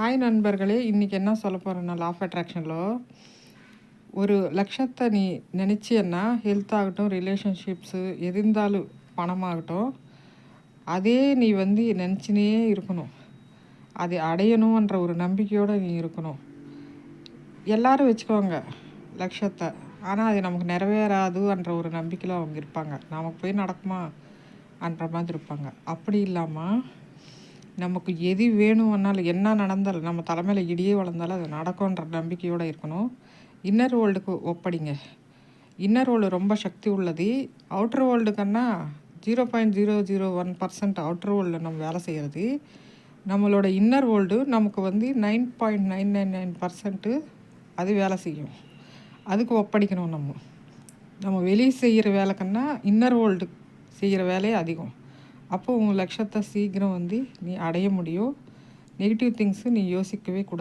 Hi நண்பர்களே. இன்றைக்கி என்ன சொல்ல போகிறேன்னா லாஃப் அட்ராக்ஷனில் ஒரு லட்சத்தை நீ நினச்சியன்னா ஹெல்த் ஆகட்டும் ரிலேஷன்ஷிப்ஸு எது இருந்தாலும் பணமாகட்டும் அதே நீ வந்து நினச்சினே இருக்கணும். அதை அடையணுன்ற ஒரு நம்பிக்கையோடு நீ இருக்கணும். எல்லோரும் வச்சுக்கோங்க லட்சத்தை. ஆனால் அது நமக்கு நிறைவேறாதுன்ற ஒரு நம்பிக்கையில் அவங்க இருப்பாங்க. நமக்கு போய் நடக்குமா? அன்ற மாதிரி இருப்பாங்க. அப்படி இல்லாமல் நமக்கு எது வேணும்னாலும் என்ன நடந்தாலும் நம்ம தலைமையில் இடியே வளர்ந்தாலும் அது நடக்கும்ன்ற நம்பிக்கையோடு இருக்கணும். இன்னர் வேர்ல்டுக்கு ஒப்படிங்க. இன்னர் வேர்ல்டு ரொம்ப சக்தி உள்ளது. Outer வேர்ல்டுக்குன்னா zero point zero zero one percent outer வேர்ல்டில் நம்ம வேலை செய்கிறது நம்மளோட இன்னர் வேர்ல்டு நமக்கு வந்து nine point nine nine nine percent அது வேலை செய்யும். அதுக்கு ஒப்படைக்கணும் நம்ம. நம்ம வெளியே செய்கிற வேலைக்குன்னா இன்னர் வேர்ல்டு செய்கிற வேலையே அதிகம். அப்போ உங்கள் லட்சத்தை சீக்கிரம் வந்து நீ அடைய முடியும். நெகட்டிவ் திங்ஸு நீ யோசிக்கவே கூடாது.